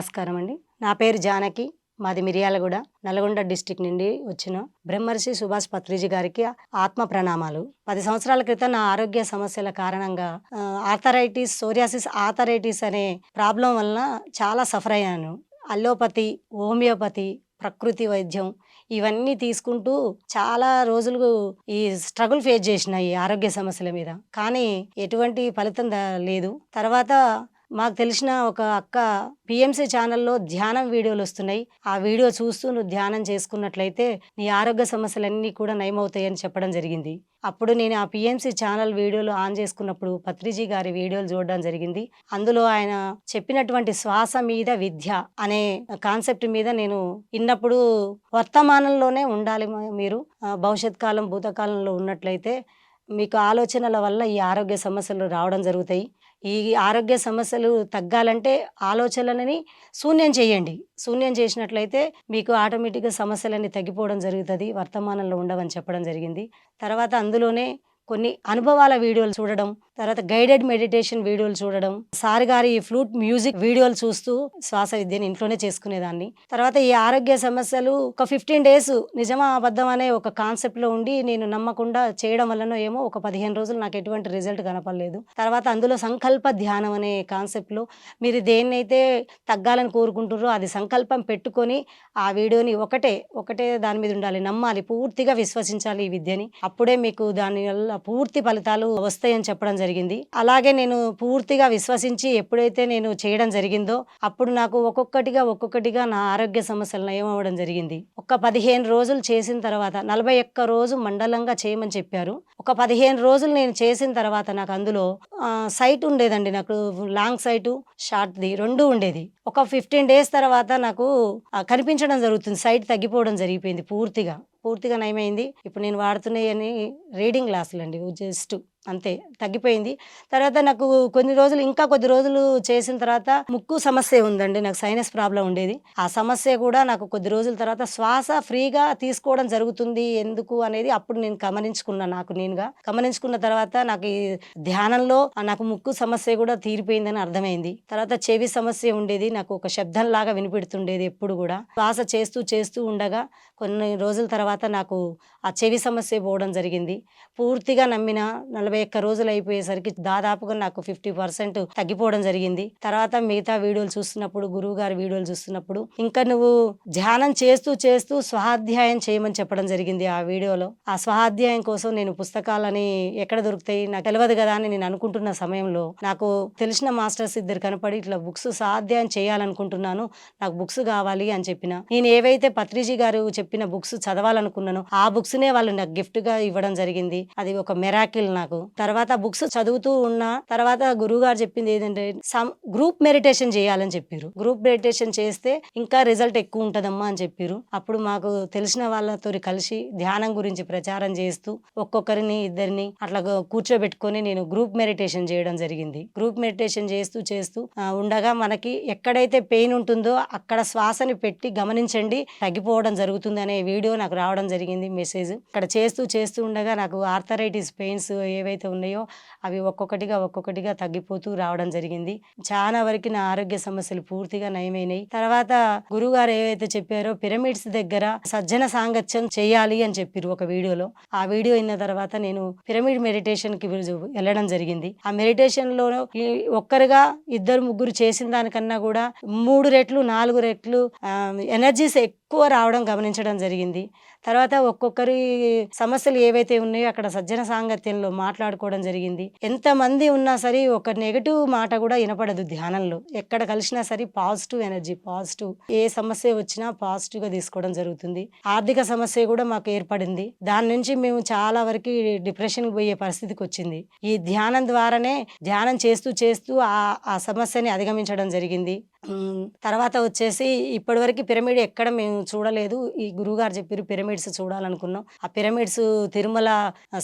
నమస్కారం అండి. నా పేరు జానకి మాది మిర్యాలగూడ నల్గొండ డిస్టిక్ నుండి వచ్చిన బ్రహ్మర్షి సుభాష్ పత్రిజీ గారికి ఆత్మ ప్రణామాలు. పది సంవత్సరాల క్రితం నా ఆరోగ్య సమస్యల కారణంగా ఆర్థరైటిస్ సోరియాసిస్ ఆర్థరైటిస్ అనే ప్రాబ్లం వలన చాలా సఫర్ అయ్యాను. అల్లోపతి హోమియోపతి ప్రకృతి వైద్యం ఇవన్నీ తీసుకుంటూ చాలా రోజులు ఈ స్ట్రగుల్ ఫేస్ చేసిన ఈ ఆరోగ్య సమస్యల మీద. కానీ ఎటువంటి ఫలితం లేదు. తర్వాత మాకు తెలిసిన ఒక అక్క పిఎంసి ఛానల్లో ధ్యానం వీడియోలు వస్తున్నాయి. ఆ వీడియో చూస్తూ నువ్వు ధ్యానం చేసుకున్నట్లయితే నీ ఆరోగ్య సమస్యలన్నీ కూడా నయమవుతాయని చెప్పడం జరిగింది. అప్పుడు నేను ఆ పిఎంసీ ఛానల్ వీడియోలు ఆన్ చేసుకున్నప్పుడు పత్రిజీ గారి వీడియోలు చూడడం జరిగింది. అందులో ఆయన చెప్పినటువంటి శ్వాస మీద విద్య అనే కాన్సెప్ట్ మీద నేను విన్నప్పుడు వర్తమానంలోనే ఉండాలి మీరు. భవిష్యత్ కాలం భూతకాలంలో ఉన్నట్లయితే మీకు ఆలోచనల వల్ల ఈ ఆరోగ్య సమస్యలు రావడం జరుగుతాయి. ఈ ఆరోగ్య సమస్యలు తగ్గాలంటే ఆలోచనలని శూన్యం చేయండి. శూన్యం చేసినట్లయితే మీకు ఆటోమేటిక్గా సమస్యలన్నీ తగ్గిపోవడం జరుగుతుంది వర్తమానంలో ఉండవని చెప్పడం జరిగింది. తర్వాత అందులోనే కొన్ని అనుభవాల వీడియోలు చూడడం తర్వాత గైడెడ్ మెడిటేషన్ వీడియోలు చూడడం. సార్ గారి ఫ్లూట్ మ్యూజిక్ వీడియోలు చూస్తూ శ్వాస విద్యను ఇంట్లోనే చేసుకునేదాన్ని. తర్వాత ఈ ఆరోగ్య సమస్యలు ఒక ఫిఫ్టీన్ డేస్ నిజమా అబద్ధం అనే ఒక కాన్సెప్ట్లో ఉండి నేను నమ్మకుండా చేయడం వల్లనో ఏమో ఒక పదిహేను రోజులు నాకు ఎటువంటి రిజల్ట్ కనపడలేదు. తర్వాత అందులో సంకల్ప ధ్యానం అనే కాన్సెప్ట్లో మీరు దేన్నైతే తగ్గాలని కోరుకుంటారో అది సంకల్పం పెట్టుకొని ఆ వీడియోని ఒకటే ఒకటే దాని మీద ఉండాలి నమ్మాలి పూర్తిగా విశ్వసించాలి ఈ విద్యని. అప్పుడే మీకు దాని వల్ల పూర్తి ఫలితాలు వస్తాయని చెప్పడం జరిగింది. జరిగింది. అలాగే నేను పూర్తిగా విశ్వసించి ఎప్పుడైతే నేను చేయడం జరిగిందో అప్పుడు నాకు ఒక్కొక్కటిగా ఒక్కొక్కటిగా నా ఆరోగ్య సమస్యలు నయమవ్వడం జరిగింది. ఒక పదిహేను రోజులు చేసిన తర్వాత నలభై ఒక్క రోజు మండలంగా చేయమని చెప్పారు. ఒక పదిహేను రోజులు నేను చేసిన తర్వాత నాకు అందులో సైట్ ఉండేదండి నాకు లాంగ్ సైటు షార్ట్ది రెండు ఉండేది. ఒక ఫిఫ్టీన్ డేస్ తర్వాత నాకు కనిపించడం జరుగుతుంది. సైట్ తగ్గిపోవడం జరిగిపోయింది పూర్తిగా. పూర్తిగా నయమైంది. ఇప్పుడు నేను వాడుతున్నాయని రీడింగ్ గ్లాసులు అండి జస్ట్ అంతే. తగ్గిపోయింది. తర్వాత నాకు కొన్ని రోజులు ఇంకా కొద్ది రోజులు చేసిన తర్వాత ముక్కు సమస్య ఉందండి. నాకు సైనస్ ప్రాబ్లం ఉండేది. ఆ సమస్య కూడా నాకు కొద్ది రోజుల తర్వాత శ్వాస ఫ్రీగా తీసుకోవడం జరుగుతుంది ఎందుకు అనేది అప్పుడు నేను గమనించుకున్నాను నాకు నేనుగా. గమనించుకున్న తర్వాత నాకు ఈ ధ్యానంలో నాకు ముక్కు సమస్య కూడా తీరిపోయిందని అర్థమైంది. తర్వాత చెవి సమస్య ఉండేది. నాకు ఒక శబ్దం లాగా వినిపెడుతుండేది ఎప్పుడు కూడా. శ్వాస చేస్తూ చేస్తూ ఉండగా కొన్ని రోజుల తర్వాత నాకు ఆ చెవి సమస్య పోవడం జరిగింది. పూర్తిగా నమ్మిన నలభై ఒక్క రోజులు అయిపోయేసరికి దాదాపుగా నాకు ఫిఫ్టీ పర్సెంట్ తగ్గిపోవడం జరిగింది. తర్వాత మిగతా వీడియోలు చూస్తున్నప్పుడు గురువు గారి వీడియోలు చూస్తున్నప్పుడు ఇంకా నువ్వు ధ్యానం చేస్తూ చేస్తూ స్వాధ్యాయం చేయమని చెప్పడం జరిగింది ఆ వీడియోలో. ఆ స్వాధ్యాయం కోసం నేను పుస్తకాలని ఎక్కడ దొరుకుతాయి నాకు తెలియదు కదా అని నేను అనుకుంటున్న సమయంలో నాకు తెలిసిన మాస్టర్స్ ఇద్దరు కనపడి ఇట్లా బుక్స్ స్వాధ్యాయం చేయాలనుకుంటున్నాను నాకు బుక్స్ కావాలి అని చెప్పిన. నేను ఏవైతే పత్రిజీ గారు చెప్పిన బుక్స్ చదవాలనుకున్నానో ఆ బుక్స్ నే వాళ్ళు నాకు గిఫ్ట్గా ఇవ్వడం జరిగింది. అది ఒక మెరాకిల్ నాకు. తర్వాత బుక్స్ చదువుతూ ఉన్న తర్వాత గురువు గారు చెప్పింది ఏంటంటే సమ్ గ్రూప్ మెడిటేషన్ చేయాలని చెప్పారు గ్రూప్ మెడిటేషన్ చేస్తే ఇంకా రిజల్ట్ ఎక్కువ ఉంటదమ్మా అని చెప్పారు అప్పుడు మాకు తెలిసిన వాళ్ళతో కలిసి ధ్యానం గురించి ప్రచారం చేస్తూ ఒక్కొక్కరిని ఇద్దరిని అట్లా కూర్చోబెట్టుకొని నేను గ్రూప్ మెడిటేషన్ చేయడం జరిగింది. గ్రూప్ మెడిటేషన్ చేస్తూ చేస్తూ ఉండగా మనకి ఎక్కడ ఎక్కడైతే పెయిన్ ఉంటుందో అక్కడ శ్వాసని పెట్టి గమనించండి. తగ్గిపోవడం జరుగుతుంది అనే వీడియో నాకు రావడం జరిగింది మెసేజ్. ఇక్కడ చేస్తూ చేస్తూ ఉండగా నాకు ఆర్థరైటిస్ పెయిన్స్ ఏవైతే ఉన్నాయో అవి ఒక్కొక్కటిగా ఒక్కొక్కటిగా తగ్గిపోతూ రావడం జరిగింది. చాలా వరకు నా ఆరోగ్య సమస్యలు పూర్తిగా నయమైనాయి. తర్వాత గురుగారు ఏవైతే చెప్పారో పిరమిడ్స్ దగ్గర సజ్జన సాంగత్యం చేయాలి అని చెప్పారు ఒక వీడియోలో. ఆ వీడియో అయిన తర్వాత నేను పిరమిడ్ మెడిటేషన్కి వెళ్ళడం జరిగింది. ఆ మెడిటేషన్లో ఒక్కరుగా ఇద్దరు ముగ్గురు చేసిన దానికన్నా కూడా మూడు రెట్లు నాలుగు రెట్లు ఎనర్జీస్ ఎక్కువ రావడం గమనించడం జరిగింది. తర్వాత ఒక్కొక్కరి సమస్యలు ఏవైతే ఉన్నాయో అక్కడ సజ్జన సాంగత్యంలో మాట్లాడుకోవడం జరిగింది. ఎంతమంది ఉన్నా సరే ఒక నెగటివ్ మాట కూడా వినపడదు ధ్యానంలో. ఎక్కడ కలిసినా సరే పాజిటివ్ ఎనర్జీ పాజిటివ్ ఏ సమస్య వచ్చినా పాజిటివ్గా తీసుకోవడం జరుగుతుంది. ఆర్థిక సమస్య కూడా మాకు ఏర్పడింది. దాని నుంచి మేము చాలా వరకు డిప్రెషన్కి పోయే పరిస్థితికి వచ్చింది. ఈ ధ్యానం ద్వారానే ధ్యానం చేస్తూ చేస్తూ ఆ ఆ సమస్యని అధిగమించడం జరిగింది. తర్వాత వచ్చేసి ఇప్పటివరకు పిరమిడ్ ఎక్కడ మేము చూడలేదు. ఈ గురువుగారు చెప్పారు పిరమిడ్స్ చూడాలనుకున్నాం. ఆ పిరమిడ్స్ తిరుమల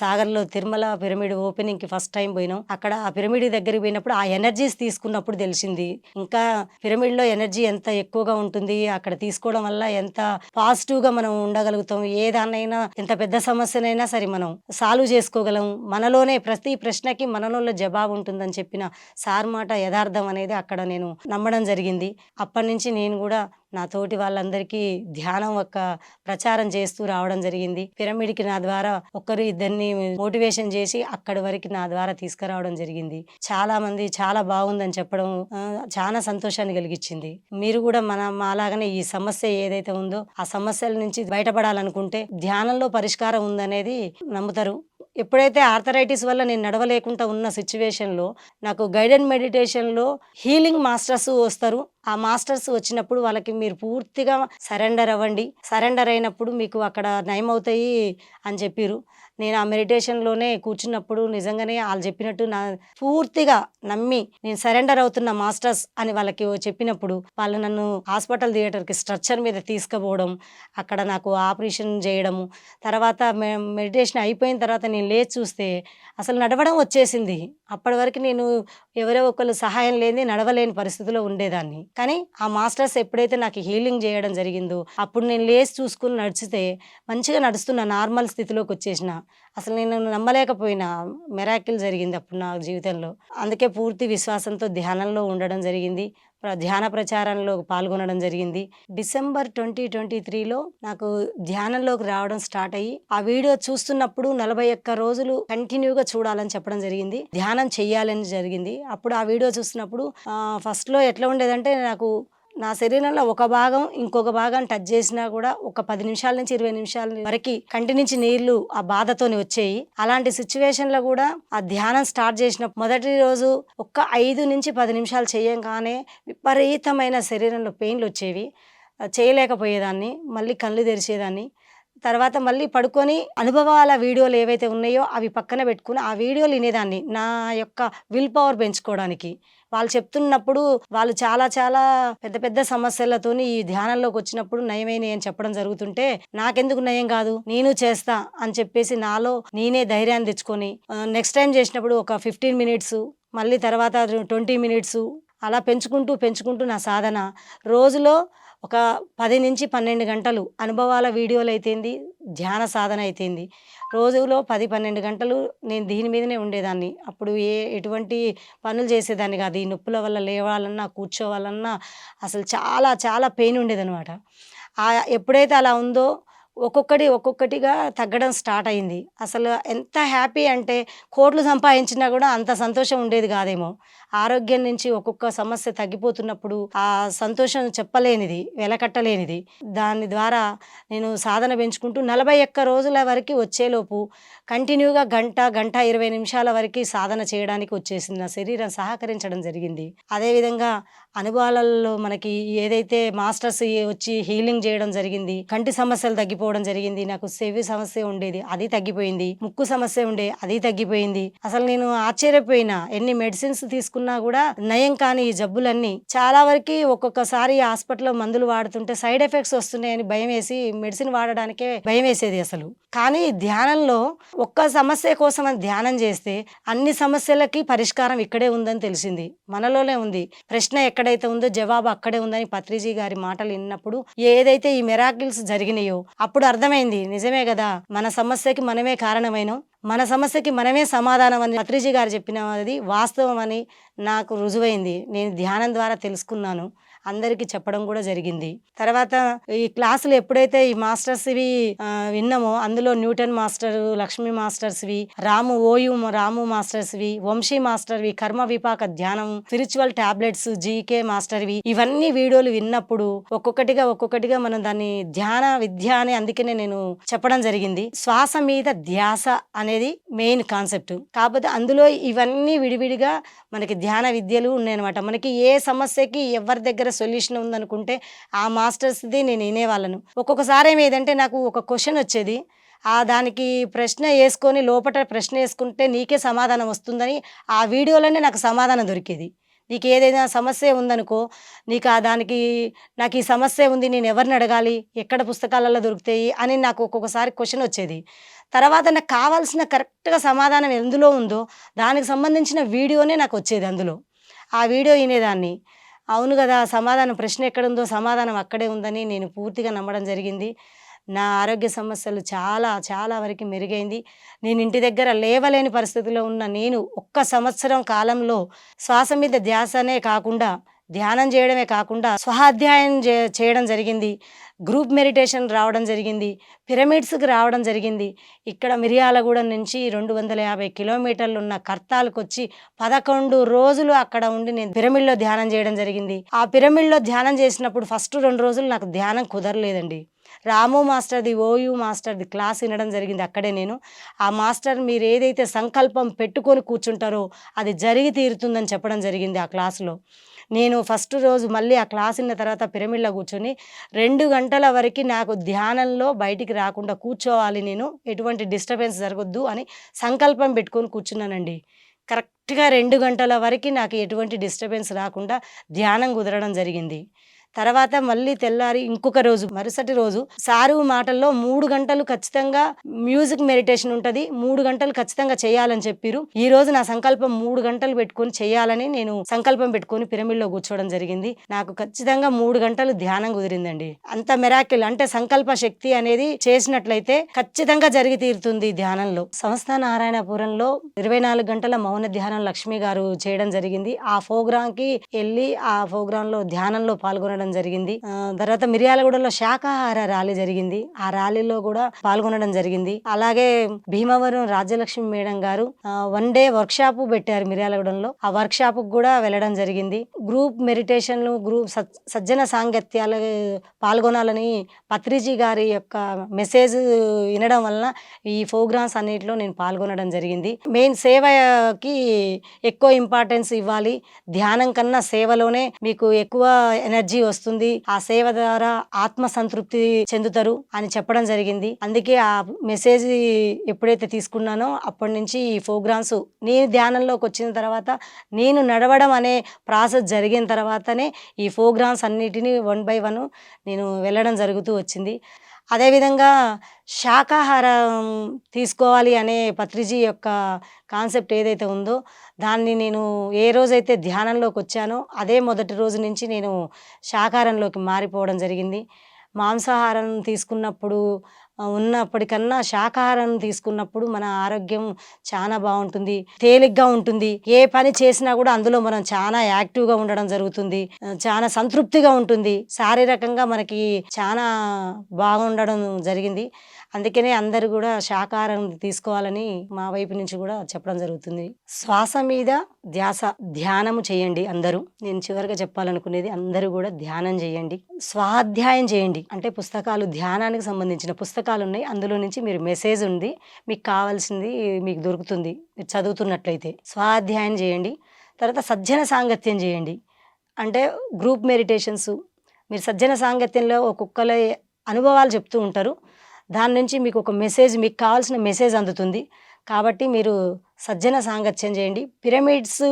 సాగర్లో తిరుమల పిరమిడ్ ఓపెనింగ్కి ఫస్ట్ టైం పోయినాం. అక్కడ ఆ పిరమిడ్ దగ్గరికి పోయినప్పుడు ఆ ఎనర్జీస్ తీసుకున్నప్పుడు తెలిసింది. ఇంకా పిరమిడ్లో ఎనర్జీ ఎంత ఎక్కువగా ఉంటుంది అక్కడ తీసుకోవడం వల్ల ఎంత పాజిటివ్గా మనం ఉండగలుగుతాం ఏ దాన్నైనా ఎంత పెద్ద సమస్యనైనా సరే మనం సాల్వ్ చేసుకోగలం. మనలోనే ప్రతి ప్రశ్నకి మనలో జవాబు ఉంటుందని చెప్పిన సార్ మాట యథార్థం అనేది అక్కడ నేను నమ్మడం జరిగింది. జరిగింది. అప్పటి నుంచి నేను కూడా నా తోటి వాళ్ళందరికీ ధ్యానం యొక్క ప్రచారం చేస్తూ రావడం జరిగింది. పిరమిడ్కి నా ద్వారా ఒక్కరు ఇద్దరిని మోటివేషన్ చేసి అక్కడి వరకు నా ద్వారా తీసుకురావడం జరిగింది. చాలా మంది చాలా బాగుందని చెప్పడం చాలా సంతోషాన్ని కలిగించింది. మీరు కూడా మన మాలాగానే ఈ సమస్య ఏదైతే ఉందో ఆ సమస్యల నుంచి బయటపడాలనుకుంటే ధ్యానంలో పరిష్కారం ఉందనేది నమ్ముతారు. ఎప్పుడైతే ఆర్థరైటిస్ వల్ల నేను నడవలేకుండా ఉన్న సిచ్యువేషన్లో నాకు గైడెడ్ మెడిటేషన్లో హీలింగ్ మాస్టర్స్ వస్తారు. ఆ మాస్టర్స్ వచ్చినప్పుడు వాళ్ళకి మీరు పూర్తిగా సరెండర్ అవ్వండి. సరెండర్ అయినప్పుడు మీకు అక్కడ నయమవుతాయి అని చెప్పారు నేను ఆ మెడిటేషన్లోనే కూర్చున్నప్పుడు నిజంగానే వాళ్ళు చెప్పినట్టు నా పూర్తిగా నమ్మి నేను సరెండర్ అవుతున్న మాస్టర్స్ అని వాళ్ళకి చెప్పినప్పుడు వాళ్ళు నన్ను హాస్పిటల్ థియేటర్కి స్ట్రక్చర్ మీద తీసుకుపోవడం అక్కడ నాకు ఆపరేషన్ చేయడము తర్వాత మె మెడిటేషన్ అయిపోయిన తర్వాత నేను లేచి చూస్తే అసలు నడవడం వచ్చేసింది. అప్పటి వరకు నేను ఎవరో ఒకళ్ళు సహాయం లేని నడవలేని పరిస్థితిలో ఉండేదాన్ని. కానీ ఆ మాస్టర్స్ ఎప్పుడైతే నాకు హీలింగ్ చేయడం జరిగిందో అప్పుడు నేను లేచి చూసుకుని నడిచితే మంచిగా నడుస్తున్న నార్మల్ స్థితిలోకి వచ్చేసిన. అసలు నేను నమ్మలేకపోయినా. మెరాకిల్ జరిగింది అప్పుడు నా జీవితంలో. అందుకే పూర్తి విశ్వాసంతో ధ్యానంలో ఉండడం జరిగింది. ధ్యాన ప్రచారంలో పాల్గొనడం జరిగింది. డిసెంబర్ ట్వంటీ ట్వంటీ త్రీలో నాకు ధ్యానంలోకి రావడం స్టార్ట్ అయ్యి ఆ వీడియో చూస్తున్నప్పుడు నలభై ఒక్క రోజులు కంటిన్యూగా చూడాలని చెప్పడం జరిగింది. ధ్యానం చెయ్యాలని జరిగింది. అప్పుడు ఆ వీడియో చూస్తున్నప్పుడు ఫస్ట్లో ఎట్లా ఉండేదంటే నాకు నా శరీరంలో ఒక భాగం ఇంకొక భాగం టచ్ చేసినా కూడా ఒక పది నిమిషాల నుంచి ఇరవై నిమిషాల వరకు కంటి నుంచి నీళ్ళు ఆ బాధతోని వచ్చేయి. అలాంటి సిచ్యువేషన్లో కూడా ఆ ధ్యానం స్టార్ట్ చేసిన మొదటి రోజు ఒక్క ఐదు నుంచి పది నిమిషాలు చేయంగానే విపరీతమైన శరీరంలో పెయిన్లు వచ్చేవి. చేయలేకపోయేదాన్ని మళ్ళీ కళ్ళు తెరిచేదాన్ని. తర్వాత మళ్ళీ పడుకొని అనుభవాల వీడియోలు ఏవైతే ఉన్నాయో అవి పక్కన పెట్టుకుని ఆ వీడియోలు వినేదాన్ని. నా యొక్క విల్ పవర్ పెంచుకోవడానికి. వాళ్ళు చెప్తున్నప్పుడు వాళ్ళు చాలా చాలా పెద్ద పెద్ద సమస్యలతోని ఈ ధ్యానంలోకి వచ్చినప్పుడు నయమైనవి అని చెప్పడం జరుగుతుంటే నాకెందుకు నయం కాదు నేను చేస్తా అని చెప్పేసి నాలో నేనే ధైర్యాన్ని తెచ్చుకొని నెక్స్ట్ టైం చేసినప్పుడు ఒక ఫిఫ్టీన్ మినిట్స్ మళ్ళీ తర్వాత ట్వంటీ మినిట్స్ అలా పెంచుకుంటూ పెంచుకుంటూ నా సాధన. రోజులో ఒక పది నుంచి పన్నెండు గంటలు అనుభవాల వీడియోలు అయితేంది ధ్యాన సాధన అయితేంది. రోజులో పది పన్నెండు గంటలు నేను దీని మీదనే ఉండేదాన్ని. అప్పుడు ఏ ఎటువంటి పనులు చేసేదాన్ని కాదు. ఈ నొప్పుల వల్ల లేవాలన్నా కూర్చోవాలన్నా అసలు చాలా చాలా పెయిన్ ఉండేదనమాట ఎప్పుడైతే అలా ఉందో ఒక్కొక్కటి ఒక్కొక్కటిగా తగ్గడం స్టార్ట్ అయింది. అసలు ఎంత హ్యాపీ అంటే కోట్లు సంపాదించినా కూడా అంత సంతోషం ఉండేది కాదేమో. ఆరోగ్యం నుంచి ఒక్కొక్క సమస్య తగ్గిపోతున్నప్పుడు ఆ సంతోషం చెప్పలేనిది వెలకట్టలేనిది. దాని ద్వారా నేను సాధన పెంచుకుంటూ నలభై ఒక్క రోజుల వరకు వచ్చేలోపు కంటిన్యూగా గంట గంట ఇరవై నిమిషాల వరకు సాధన చేయడానికి వచ్చేసింది నా శరీరం సహకరించడం జరిగింది. అదేవిధంగా అనుభవాలలో మనకి ఏదైతే మాస్టర్స్ వచ్చి హీలింగ్ చేయడం జరిగింది కంటి సమస్యలు తగ్గిపోవడం జరిగింది నాకు చెవి సమస్య ఉండేది అది తగ్గిపోయింది ముక్కు సమస్య ఉండే అది తగ్గిపోయింది. అసలు నేను ఆశ్చర్యపోయినా ఎన్ని మెడిసిన్స్ తీసుకున్నా కూడా నయం కాని ఈ జబ్బులన్నీ. చాలా వరకు ఒక్కొక్కసారి హాస్పిటల్లో మందులు వాడుతుంటే సైడ్ ఎఫెక్ట్స్ వస్తున్నాయని భయం వేసి మెడిసిన్ వాడడానికే భయం వేసేది అసలు. కానీ ధ్యానంలో ఒక్క సమస్య కోసం అని ధ్యానం చేస్తే అన్ని సమస్యలకి పరిష్కారం ఇక్కడే ఉందని తెలిసింది. మనలోనే ఉంది. ప్రశ్న ఎక్కడ ఎక్కడైతే ఉందో జవాబు అక్కడే ఉందని పత్రిజీ గారి మాటలు విన్నప్పుడు ఏదైతే ఈ మెరాకిల్స్ జరిగినాయో అప్పుడు అర్థమైంది. నిజమే కదా? మన సమస్యకి మనమే కారణమైనం. మన సమస్యకి మనమే సమాధానం అని పత్రిజీ గారు చెప్పినది వాస్తవం అని నాకు రుజువైంది. నేను ధ్యానం ద్వారా తెలుసుకున్నాను. అందరికీ చెప్పడం కూడా జరిగింది. తర్వాత ఈ క్లాసులు ఎప్పుడైతే ఈ మాస్టర్స్ ఇవి విన్నామో అందులో న్యూటన్ మాస్టర్ లక్ష్మి మాస్టర్స్వి రాము ఓయు రాము మాస్టర్స్వి వంశీ మాస్టర్వి కర్మ విపాక ధ్యానం స్పిరిచువల్ టాబ్లెట్స్ జీకే మాస్టర్వి ఇవన్నీ వీడియోలు విన్నప్పుడు ఒక్కొక్కటిగా ఒక్కొక్కటిగా మనం దాన్ని ధ్యాన విద్య అని అందుకనే నేను చెప్పడం జరిగింది. శ్వాస మీద ధ్యాస అనేది మెయిన్ కాన్సెప్ట్. కాకపోతే అందులో ఇవన్నీ విడివిడిగా మనకి ధ్యాన విద్యలు ఉన్నాయన్నమాట. మనకి ఏ సమస్యకి ఎవరి దగ్గర సొల్యూషన్ ఉందనుకుంటే ఆ మాస్టర్స్ది నేను వినేవాళ్ళను. ఒక్కొక్కసారి ఏమేదంటే నాకు ఒక క్వశ్చన్ వచ్చేది. ఆ దానికి ప్రశ్న వేసుకొని లోపల ప్రశ్న వేసుకుంటే నీకే సమాధానం వస్తుందని ఆ వీడియోలోనే నాకు సమాధానం దొరికేది. నీకు ఏదైనా సమస్య ఉందనుకో నీకు ఆ దానికి నాకు ఈ సమస్య ఉంది నేను ఎవరిని అడగాలి ఎక్కడ పుస్తకాలలో దొరుకుతాయి అని నాకు ఒక్కొక్కసారి క్వశ్చన్ వచ్చేది. తర్వాత నాకు కావాల్సిన కరెక్ట్గా సమాధానం ఎందులో ఉందో దానికి సంబంధించిన వీడియోనే నాకు వచ్చేది అందులో. ఆ వీడియో వినేదాన్ని. అవును కదా సమాధానం ప్రశ్న ఎక్కడుందో సమాధానం అక్కడే ఉందని నేను పూర్తిగా నమ్మడం జరిగింది. నా ఆరోగ్య సమస్యలు చాలా చాలా వరకు మెరుగైంది. నేను ఇంటి దగ్గర లేవలేని పరిస్థితిలో ఉన్న నేను ఒక్క సంవత్సరం కాలంలో శ్వాస మీద ధ్యాసనే కాకుండా ధ్యానం చేయడమే కాకుండా స్వాధ్యాయం చే- చేయడం జరిగింది. గ్రూప్ మెడిటేషన్ రావడం జరిగింది పిరమిడ్స్కి రావడం జరిగింది. ఇక్కడ మిరియాలగూడెం నుంచి రెండు వందల యాభై కిలోమీటర్లు ఉన్న కర్తాలకు వచ్చి పదకొండు రోజులు అక్కడ ఉండి నేను పిరమిడ్లో ధ్యానం చేయడం జరిగింది. ఆ పిరమిడ్లో ధ్యానం చేసినప్పుడు ఫస్ట్ రెండు రోజులు నాకు ధ్యానం కుదరలేదండి. రాము మాస్టర్ది ఓయూ మాస్టర్ది క్లాస్ వినడం జరిగింది అక్కడే నేను. ఆ మాస్టర్ మీరు ఏదైతే సంకల్పం పెట్టుకొని కూర్చుంటారో అది జరిగి తీరుతుందని చెప్పడం జరిగింది ఆ క్లాసులో. నేను ఫస్ట్ రోజు మళ్ళీ ఆ క్లాస్ విన్న తర్వాత పిరమిడ్లో కూర్చొని రెండు గంటల వరకు నాకు ధ్యానంలో బయటికి రాకుండా కూర్చోవాలి నేను ఎటువంటి డిస్టర్బెన్స్ జరగొద్దు అని సంకల్పం పెట్టుకొని కూర్చున్నానండి. కరెక్ట్గా రెండు గంటల వరకు నాకు ఎటువంటి డిస్టర్బెన్స్ రాకుండా ధ్యానం కుదరడం జరిగింది. తర్వాత మళ్ళీ తెల్లారి ఇంకొక రోజు మరుసటి రోజు సారు మాటల్లో మూడు గంటలు ఖచ్చితంగా మ్యూజిక్ మెడిటేషన్ ఉంటుంది. మూడు గంటలు ఖచ్చితంగా చేయాలని చెప్పిరు. ఈ రోజు నా సంకల్పం మూడు గంటలు పెట్టుకొని చేయాలని నేను సంకల్పం పెట్టుకొని పిరమిడ్లో కూర్చోవడం జరిగింది. నాకు ఖచ్చితంగా మూడు గంటలు ధ్యానం కుదిరిందండి. అంత మెరాకిల్ అంటే సంకల్ప శక్తి అనేది చేసినట్లయితే ఖచ్చితంగా జరిగి తీరుతుంది ధ్యానంలో. సంస్థ నారాయణపురంలో ఇరవై నాలుగు గంటల మౌన ధ్యానం లక్ష్మి గారు చేయడం జరిగింది. ఆ ప్రోగ్రామ్కి వెళ్ళి ఆ ప్రోగ్రామ్లో ధ్యానంలో పాల్గొనడం జరిగింది. తర్వాత మిర్యాలగూడలో శాకాహార ర్యాలీ జరిగింది. ఆ ర్యాలీలో కూడా పాల్గొనడం జరిగింది. అలాగే భీమవరం రాజ్యలక్ష్మి మేడం గారు వన్ డే వర్క్ షాప్ పెట్టారు మిర్యాలగూడెంలో. ఆ వర్క్ షాప్ కూడా వెళ్ళడం జరిగింది. గ్రూప్ మెడిటేషన్లు గ్రూప్ సజ్జన సాంగత్యాలు పాల్గొనాలని పత్రిజీ గారి యొక్క మెసేజ్ వినడం వలన ఈ ప్రోగ్రామ్స్ అన్నిటిలో నేను పాల్గొనడం జరిగింది. మెయిన్ సేవకి ఎక్కువ ఇంపార్టెన్స్ ఇవ్వాలి. ధ్యానం కన్నా సేవలోనే మీకు ఎక్కువ ఎనర్జీ వస్తుంది. ఆ సేవ ద్వారా ఆత్మ సంతృప్తి చెందుతారు అని చెప్పడం జరిగింది. అందుకే ఆ మెసేజ్ ఎప్పుడైతే తీసుకున్నానో అప్పటి నుంచి ఈ ప్రోగ్రామ్స్ నేను ధ్యానంలోకి వచ్చిన తర్వాత నేను నడవడం అనే ప్రాసెస్ జరిగిన తర్వాతనే ఈ ప్రోగ్రామ్స్ అన్నిటినీ వన్ బై వన్ నేను వెళ్ళడం జరుగుతూ వచ్చింది. అదేవిధంగా శాకాహారం తీసుకోవాలి అనే పత్రిజీ యొక్క కాన్సెప్ట్ ఏదైతే ఉందో దాన్ని నేను ఏ రోజైతే ధ్యానంలోకి వచ్చానో అదే మొదటి రోజు నుంచి నేను శాకాహారంలోకి మారిపోవడం జరిగింది. మాంసాహారం తీసుకున్నప్పుడు ఉన్నప్పటికన్నా శాకాహారం తీసుకున్నప్పుడు మన ఆరోగ్యం చాలా బాగుంటుంది తేలిగ్గా ఉంటుంది. ఏ పని చేసినా కూడా అందులో మనం చాలా యాక్టివ్గా ఉండడం జరుగుతుంది చాలా సంతృప్తిగా ఉంటుంది. శారీరకంగా మనకి చాలా బాగుండడం జరిగింది. అందుకనే అందరూ కూడా శాకాహారం తీసుకోవాలని మా వైపు నుంచి కూడా చెప్పడం జరుగుతుంది. శ్వాస మీద ధ్యాస ధ్యానము చేయండి అందరూ. నేను చివరిగా చెప్పాలనుకునేది అందరూ కూడా ధ్యానం చేయండి. స్వాధ్యాయం చేయండి. అంటే పుస్తకాలు ధ్యానానికి సంబంధించిన పుస్తకాలు ఉన్నాయి. అందులో నుంచి మీరు మెసేజ్ ఉంది. మీకు కావాల్సింది మీకు దొరుకుతుంది. మీరు చదువుతున్నట్లయితే స్వాధ్యాయం చేయండి. తర్వాత సజ్జన సాంగత్యం చేయండి. అంటే గ్రూప్ మెడిటేషన్స్. మీరు సజ్జన సాంగత్యంలో ఒక్కొక్కరు అనుభవాలు చెప్తూ ఉంటారు. దాని నుంచి మీకు ఒక మెసేజ్ మీకు కావాల్సిన మెసేజ్ అందుతుంది. కాబట్టి మీరు సజ్జన సాంగత్యం చేయండి. పిరమిడ్స్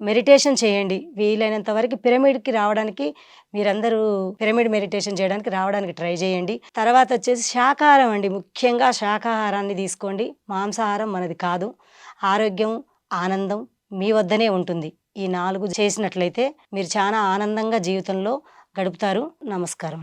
మెడిటేషన్ చేయండి. వీలైనంత వరకు పిరమిడ్కి రావడానికి మీరందరూ పిరమిడ్ మెడిటేషన్ చేయడానికి రావడానికి ట్రై చేయండి. తర్వాత వచ్చేసి శాకాహారం అండి. ముఖ్యంగా శాకాహారాన్ని తీసుకోండి. మాంసాహారం మనది కాదు. ఆరోగ్యం ఆనందం మీ వద్దనే ఉంటుంది. ఈ నాలుగు చేసినట్లయితే మీరు చాలా ఆనందంగా జీవితంలో గడుపుతారు. నమస్కారం.